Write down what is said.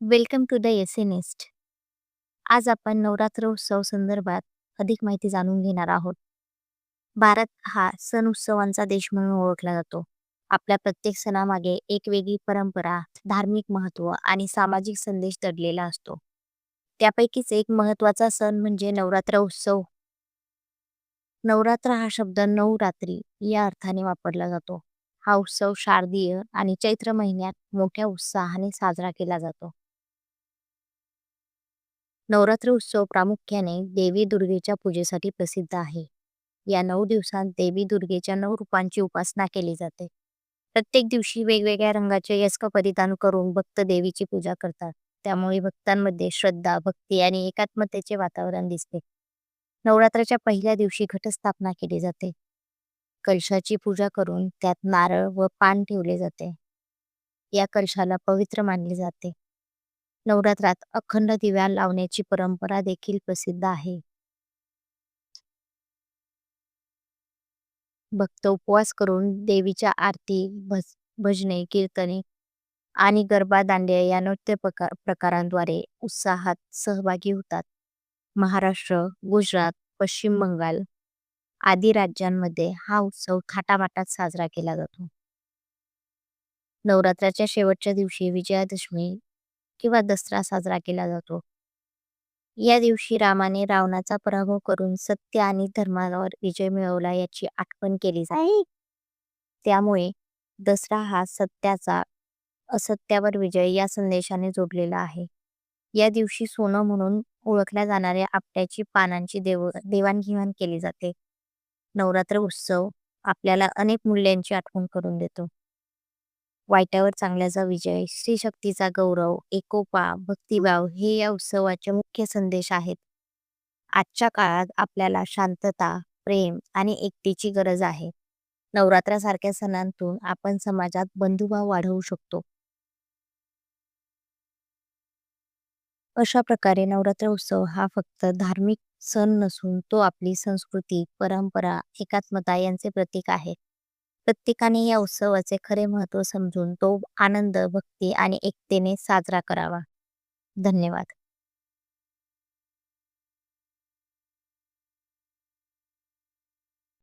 Welcome to the एसेनिस्ट आज आपण नवरात्र उत्सव संदर्भात अधिक माहिती जाणून घेणार आहोत. भारत हा सण उत्सवांचा देश म्हणून ओळखला जातो. आपल्या प्रत्येक सणामागे एक वेगळी परंपरा धार्मिक महत्त्व आणि सामाजिक संदेश दडलेला असतो. त्यापैकीच एक महत्त्वाचा सण म्हणजे नवरात्र उत्सव. नवरात्र हा शब्द नऊ रात्री या अर्थाने वापरला जातो. हा उत्सव शारदीय आणि चैत्र महिन्यात मोठ्या उत्साहाने साजरा केला जातो. नवरात्र उत्सव प्रामुख्याने देवी दुर्गेच्या पूजेसाठी प्रसिद्ध आहे. या नऊ दिवसांत देवी दुर्गेच्या नऊ रूपांची उपासना केली जाते. प्रत्येक दिवशी वेगवेगळ्या रंगाचे यस्क परिधान करून भक्त देवीची पूजा करतात. त्यामुळे भक्तांमध्ये श्रद्धा भक्ती आणि एकात्मतेचे वातावरण दिसते. नवरात्राच्या पहिल्या दिवशी घटस्थापना केली जाते. कलशाची पूजा करून त्यात नारळ व पान ठेवले जाते. या कलशाला पवित्र मानले जाते. नवरात्रात अखंड दिव्या लावण्याची परंपरा देखील प्रसिद्ध आहे. भक्त उपवास करून देवीच्या आरती भज भजने कीर्तने आणि गरबा दांडिया या नृत्य प्रकार प्रकारांद्वारे उत्साहात सहभागी होतात. महाराष्ट्र गुजरात पश्चिम बंगाल आदी राज्यांमध्ये हा उत्सव थाटामाटात साजरा केला जातो. नवरात्राच्या शेवटच्या दिवशी विजयादशमी किंवा दसरा साजरा केला जातो. या दिवशी रामाने रावणाचा पराभव करून सत्य आणि धर्मावर विजय मिळवला याची आठवण केली जाते. त्यामुळे दसरा हा सत्याचा असत्यावर विजय या संदेशाने जोडलेला आहे. या दिवशी सोनं म्हणून ओळखल्या जाणाऱ्या आपट्याची पानांची देव देवाणघेवाण केली जाते. नवरात्र उत्सव आपल्याला अनेक मूल्यांची आठवण करून देतो. वाईटावर चांगल्याचा विजय स्त्री शक्तीचा गौरव एकोपा भक्तिभाव हे या उत्सवाचे मुख्य संदेश आहेत. आजच्या काळात आपल्याला शांतता प्रेम आणि एकतेची गरज आहे. नवरात्रासारख्या सणांतून आपण समाजात बंधुभाव वाढवू शकतो. अशा प्रकारे नवरात्र उत्सव हा फक्त धार्मिक सण नसून तो आपली संस्कृती परंपरा एकात्मता यांचे प्रतीक आहे. प्रत्येकाने या उत्सवाचे खरे महत्त्व समजून तो आनंद भक्ती आणि एकतेने साजरा करावा. धन्यवाद.